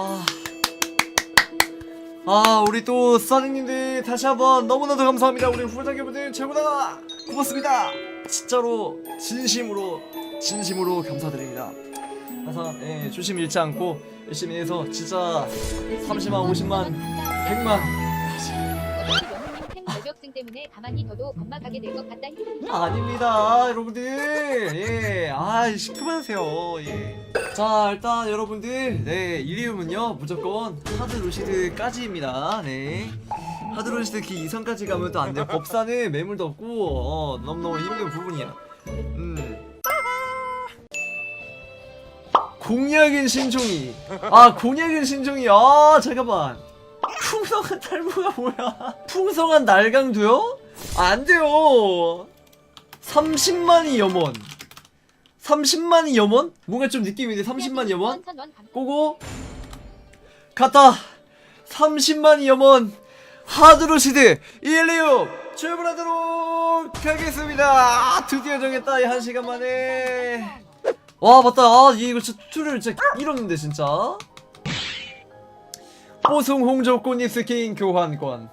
아. 아, 우리 또 사장님들 다시 한번 너무나도 감사합니다. 우리 후원자분들 최고다. 고맙습니다. 진짜로 진심으로 진심으로 감사드립니다. 항상 예, 조심 잃지 않고 열심히 해서 진짜 30만, 50만, 100만 팬 저격증 때문에 가만히 둬도 겁막하게 될 것 같다. 아닙니다 여러분들. 예 아이 그만하세요. 예자 일단 여러분들 네 일리움은요 무조건 하드 루시드까지입니다. 네. 하드 루시드 기 이상까지 가면 또 안돼 법사는 매물도 없고 어 너무너무 힘든 부분이야. 음. 공약인 신종이. 아 공약인 신종이. 아 잠깐만 풍성한 탈모가 뭐야? 풍성한 날강도요? 아, 안 돼요. 30만이 염원. 30만이 염원? 뭔가 좀 느낌인데 30만이 염원? 꼬고. 갔다. 30만이 염원. 하드로 시드. 126 출발하도록 하겠습니다. 아, 드디어 정했다 이한 시간 만에. 와 맞다. 아 이거 진짜 툴을 진짜 잃었는데 진짜 뽀송 홍조 꽃잎 스킨 교환권.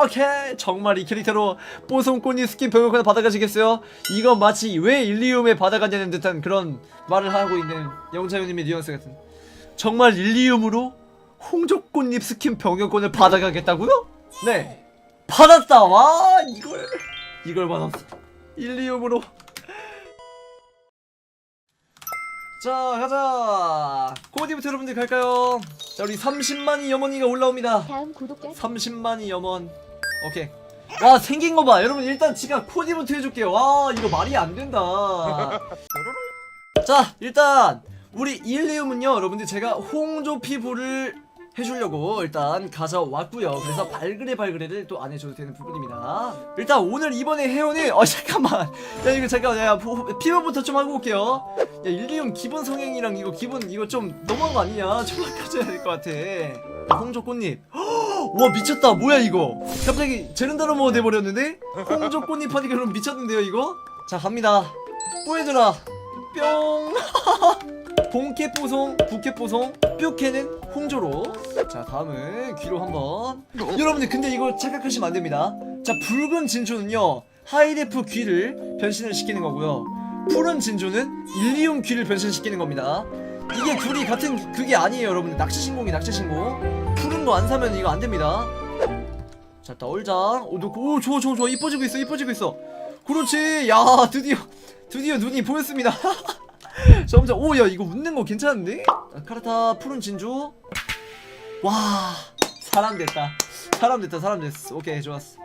오케이 정말 이 캐릭터로 뽀송 꽃잎 스킨 병역권을 받아가시겠어요? 이건 마치 왜 일리움에 받아가냐는 듯한 그런 말을 하고 있는 영자유님의 뉘앙스 같은. 정말 일리움으로 홍조 꽃잎 스킨 병역권을 받아가겠다고요? 네. 받았다 와 이걸. 이걸 받았어. 일리움으로. 자 가자. 코디부터 여러분들 갈까요? 자 우리 30만이 염원이가 올라옵니다. 다음 구독자 30만이 염원. 오케이. 와 생긴 거봐. 여러분 일단 제가 코디부터 해줄게요. 와 이거 말이 안 된다. 자 일단 우리 일리움은요 여러분들 제가 홍조 피부를 해주려고 일단 가져왔고요. 그래서 발그레 발그레를 또 안 해줘도 되는 부분입니다. 일단 오늘 이번에 해오는 어 잠깐만. 야 이거 잠깐 야 부- 피부부터 좀 하고 올게요. 야 일리움 기본 성향이랑 이거 기본 이거 좀 너무한 거 아니냐? 좀 바꿔줘야 될 것 같아. 홍조 꽃잎. 와 미쳤다. 뭐야 이거? 갑자기 제른다로모 돼버렸는데? 홍조 꽃잎 하니까 그럼 미쳤는데요 이거? 자 갑니다. 뿌해줘라 뿅. 본캐뽀송 부캐 뽀송 뾰캐는 홍조로. 자 다음은 귀로 한번. 여러분들 근데 이거 착각하시면 안됩니다. 자 붉은 진주는요 하이데프 귀를 변신을 시키는 거고요. 푸른 진주는 일리움 귀를 변신시키는 겁니다. 이게 둘이 같은 그게 아니에요 여러분들. 낚시신공이 낚시신공. 푸른 거 안 사면 이거 안 됩니다. 자 떠올장 오, 너- 오 좋아 좋아 좋아. 이뻐지고 있어 이뻐지고 있어. 그렇지. 야 드디어 드디어 눈이 보였습니다 점점 오야 이거 웃는 거 괜찮은데? 아, 카르타 푸른 진주 와 사람 됐다 사람 됐다 사람 됐어 오케이 좋았어.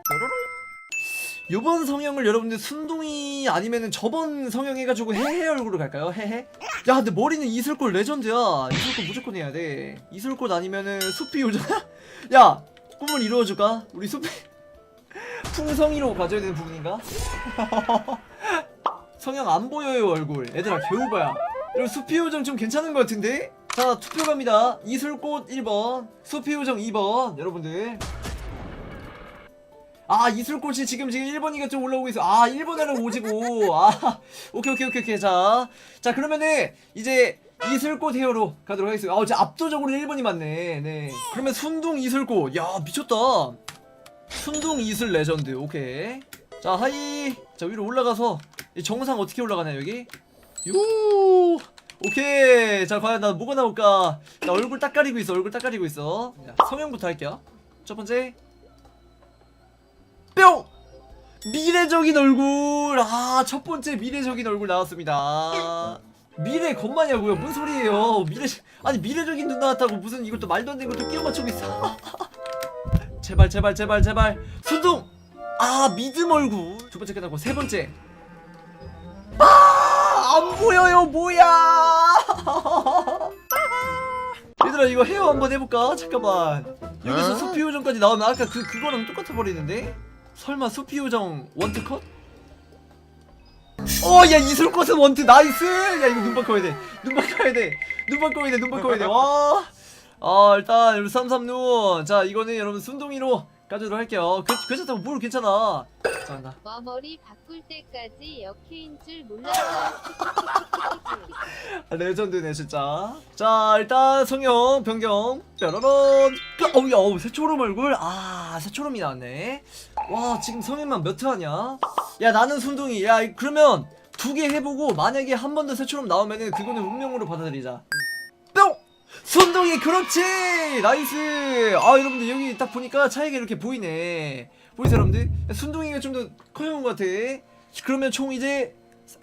요번 성형을 여러분들 순둥이 아니면은 저번 성형 해가지고 해해 얼굴로 갈까요? 해해? 야 근데 머리는 이슬꽃 레전드야 이슬꽃 무조건 해야 돼 이슬꽃 아니면은 숲이 요정 야 꿈을 이루어줄까? 우리 숲이 풍성이로 가져야 되는 부분인가? 성형 안 보여요 얼굴. 얘들아 봐야 여러분 수피 요정 좀 괜찮은 것 같은데? 자 투표 갑니다. 이슬꽃 1번 수피 요정 2번. 여러분들. 아 이슬꽃이 지금 지금 1번이가 좀 올라오고 있어. 아 1번에는 오지고. 아 오케이 오케이 오케이 오케이. 자, 자 그러면은 이제 이슬꽃 헤어로 가도록 하겠습니다. 아 이제 압도적으로 1번이 맞네. 네. 그러면 순둥 이슬꽃. 야 미쳤다. 순둥 이슬 레전드. 오케이. 자 하이. 자 위로 올라가서 이 정상 어떻게 올라가냐 여기? 요 오케이. 자 과연 나 뭐가 나올까? 나 얼굴 딱 가리고 있어 얼굴 딱 가리고 있어. 자, 성형부터 할게요. 첫 번째. 뿅! 미래적인 얼굴. 아 첫 번째 미래적인 얼굴 나왔습니다. 미래 겁마냐고요? 뭔 소리예요? 미래 아니 미래적인 눈 나왔다고 무슨 이것도 말도 안 되는 것도 끼워 맞추고 있어. 제발 제발 제발 제발. 순둥! 아 믿음 얼굴. 두 번째 끝나고 세 번째. 아 안 보여요 뭐야? 얘들아 이거 헤어 한번 해볼까? 잠깐만. 여기서 수피 요정까지 나오면 아까 그 그거랑 똑같아 버리는데? 설마 수피 요정 원트 컷? 어야 이슬꽃은 원트. 나이스! 야 이거 눈 바꿔야 돼 눈 바꿔야 돼눈 바꿔야 돼눈 바꿔야 돼와. 아 일단 삼삼눈. 자 이거는 여러분 순둥이로 까주도록 할게요. 그, 괜찮다고 뭘 괜찮아 자 간다. 와 머리 바꿀 때까지 역해인 줄 몰랐어. 아, 레전드네 진짜. 자 일단 성형 변경. 뾰로론 어우 야 어우 새초롬 얼굴. 아 새초롬이 나왔네. 와 지금 성형만 몇회 하냐? 야 나는 순둥이. 야 이- 그러면 두 개 해보고 만약에 한 번 더 새초롬 나오면은 그거는 운명으로 받아들이자. 뿅! 순둥이 그렇지! 나이스! 아 여러분들 여기 딱 보니까 차이가 이렇게 보이네 보이세요 여러분들 순둥이가 좀 더 커온 것 같아 그러면 총 이제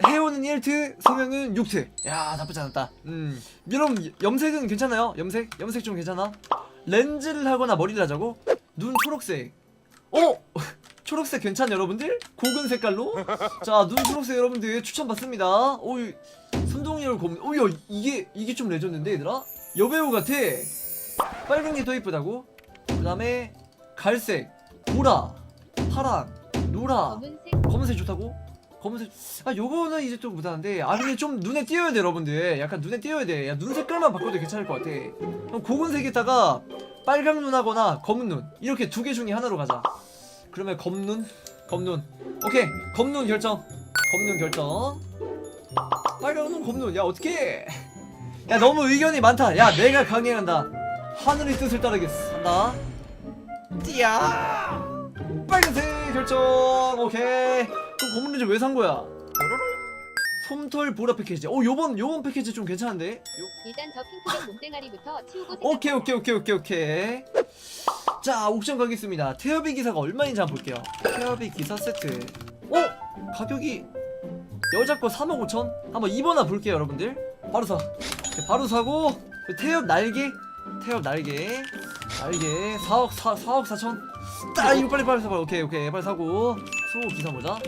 해오는 1트, 성형은 6트. 야, 나쁘지 않았다. 음. 여러분, 염색은 괜찮아요? 염색? 염색 좀 괜찮아? 렌즈를 하거나 머리를 하자고? 눈 초록색. 어? 초록색 괜찮 여러분들? 고근 색깔로? 자, 눈 초록색 여러분들 추천받습니다. 오, 이 순둥이를 검, 오, 야, 이게, 이게 좀 레전드인데, 얘들아? 여배우 같아. 빨간 게 더 이쁘다고? 그 다음에, 갈색, 보라, 파랑, 노라. 검은색? 검은색 좋다고? 검은색 아 요거는 이제 좀 무난한데 아 근데 좀 눈에 띄어야 돼 여러분들. 약간 눈에 띄어야 돼야 눈 색깔만 바꿔도 괜찮을 것 같아. 그럼 고근색에다가 빨강 눈하거나 검은 눈. 이렇게 두 개 중에 하나로 가자. 그러면 검눈 검눈. 오케이. 검눈 결정. 검눈 결정. 빨강 눈 검눈. 야 어떡해. 야 너무 의견이 많다. 야 내가 강행한다. 하늘의 뜻을 따르겠어. 한다. 띠야 빨간색 결정. 오케이. 그럼 검은 렌즈 왜 산 거야? 솜털 보라 패키지. 어 요번 요번 패키지 좀 괜찮은데? 요- 일단 저 핑크색 몸뚱아리부터 치우고 오케이 오케이 오케이 오케이 오케이. 자 옥션 가겠습니다. 태엽이 기사가 얼마인지 한번 볼게요. 태엽이 기사 세트. 어? 가격이 여자 거 3억 5천? 한번 입어나 볼게요 여러분들. 바로 사. 네, 바로 사고 그 태엽 날개? 태엽 날개 날개 4억 4, 4억 4천? 딱 이거 빨리 빨리 사봐 오케이 오케이. 빨리 사고. 수호 기사 모자.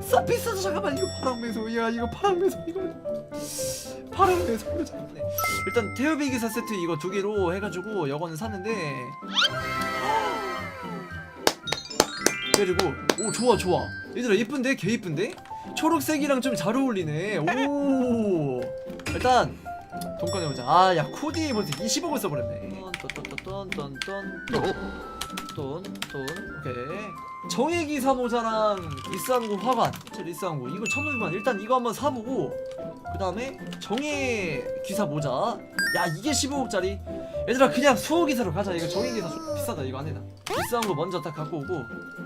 싸 비싸서 잠깐만 이거 파랑 매소. 야 이거 파랑 매소. 이거 파랑 매소로 잡네 일단 태엽이 기사 세트 이거 두 개로 해가지고 이거는 샀는데. 그리고 오 좋아 좋아. 얘들아 예쁜데? 개 예쁜데? 초록색이랑 좀 잘 어울리네. 오! 일단 돈 꺼내보자. 아 야 코디 벌써 20억을 써버렸네. 떤떤떤떤떤돈돈 오케이. 정의 기사 모자랑 리쌍구 화관. 제 리쌍구. 이거 1,500만. 일단 이거 한번 사보고 그 다음에 정의 기사 모자. 야 이게 15억짜리? 얘들아 그냥 수호 기사로 가자. 이거 정의 기사 좀 비싸다 이거 안해다. 비싼 거 먼저 딱 갖고 오고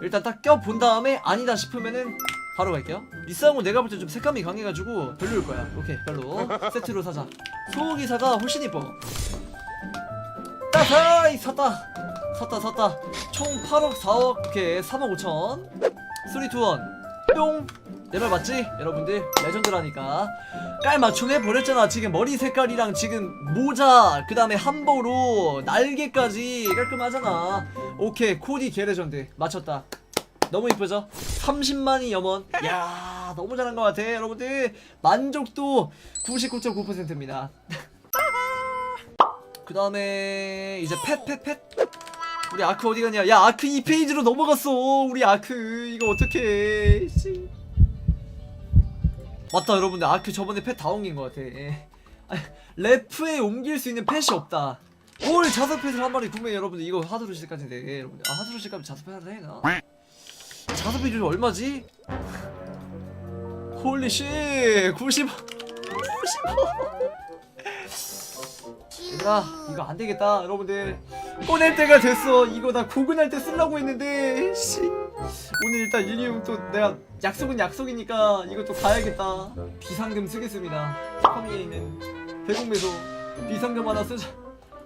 일단 딱 껴본 다음에 아니다 싶으면은 바로 갈게요. 리쌍구 내가 볼 때 좀 색감이 강해가지고 별로일 거야. 오케이 별로. 세트로 사자. 수호 기사가 훨씬 이뻐. 따사이 샀다. 샀다 샀다. 총 8억 4억 오케이 3억 5천. 3, 2, 1 뿅! 내말 맞지? 여러분들 레전드라니까. 깔 맞춤 해 버렸잖아. 지금 머리 색깔이랑 지금 모자 그 다음에 함보로 날개까지 깔끔하잖아. 오케이 코디 개레전드. 맞췄다 너무 이쁘죠? 30만이 염원 야 너무 잘한 것 같아 여러분들. 만족도 99.9%입니다. 그 다음에 이제 펫 펫 펫. 우리 아크 어디 갔냐? 야 아크 2페이지로 넘어갔어 우리 아크. 이거 어떡해 씨. 맞다 여러분들. 아크 저번에 펫 다 옮긴 것 같아. 아, 래프에 옮길 수 있는 펫이 없다. 올 자석 펫을 한 마리 구매 여러분들. 이거 하드루시까지인데 여러분들. 아 하드루시까지 자석펫 하나 해나 자석펫이 얼마지? 홀리씨 90 90원 얘들아 이거 안 되겠다 여러분들. 꺼낼 때가 됐어. 이거 나 구근할 때 쓰려고 했는데 씨. 오늘 일단 일리움 또 내가 약속은 약속이니까 이거 또 가야겠다. 비상금 쓰겠습니다. 커미에 있는 대공매소 비상금 하나 쓰자.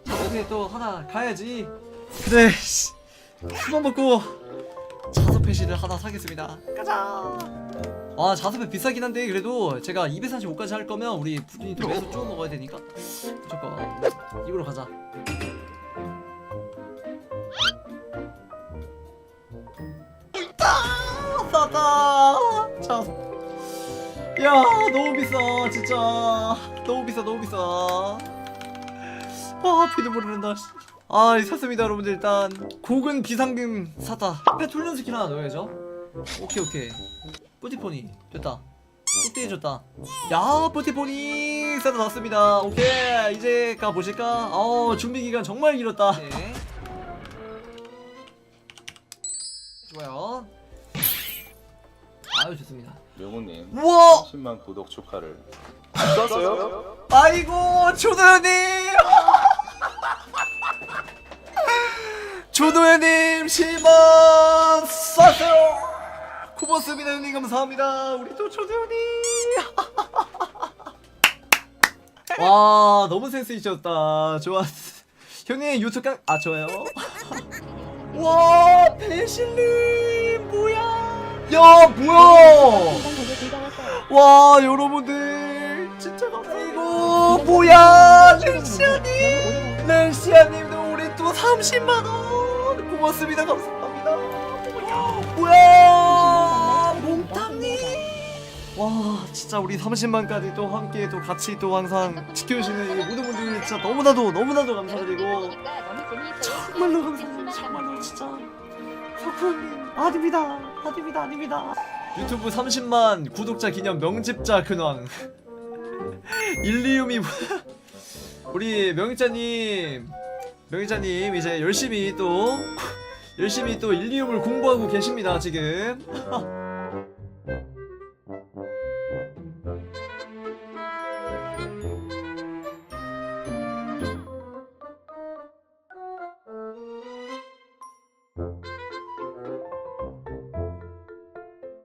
자 어제 또 하나 가야지. 그래 씨. 큰맘 먹고 패시를 하나 사겠습니다. 가자. 아 자석패 비싸긴 한데 그래도 제가 245까지 할 거면 우리 부진이 또 매수 쭉 먹어야 되니까. 무조건 이걸로 가자. 아, 싸다. 자. 야 너무 비싸 진짜. 너무 비싸 너무 비싸. 아 흐른다 씨. 아 샀습니다 여러분들. 일단 곡은 비상금 샀다 앞에 훈련 스킬 하나 넣어야죠. 오케이 오케이. 뿌티포니. 됐다. 뚝대기 줬다. 야 뿌티포니 샀다 났습니다. 오케이. 이제 가보실까? 어 준비기간 정말 길었다. 네. 좋아요. 아유 좋습니다. 명호님 우와! 10만 구독 축하를. 아, 썼어요? 아이고 초등님 조도현님 10만 쐈어요. 고맙습니다 형님 감사합니다. 우리 또 조도현님 와 너무 센스 있었다. 좋았어 형님 유튜브 깡... 아 좋아요. 와 배실님 뭐야? 야 뭐야? 와 여러분들 진짜 감사해요 뭐야? 렌시아님. 렌시아님도 우리 또 30만원 고맙습니다. 감사합니다. 뭐야? 몽탐님. 와 진짜 우리 30만까지 또 함께 또 같이 또 항상 지켜주시는 이 모든 분들 진짜 너무나도 너무나도 감사드리고. 정말로 감사합니다. 정말로 진짜. 석훈님 아닙니다. 아닙니다. 아닙니다. 유튜브 30만 구독자 기념 명집자 근황. 일리움이 뭐야? 우리 명희자님 명희자님 이제 열심히 또 열심히 또 일리움을 공부하고 계십니다 지금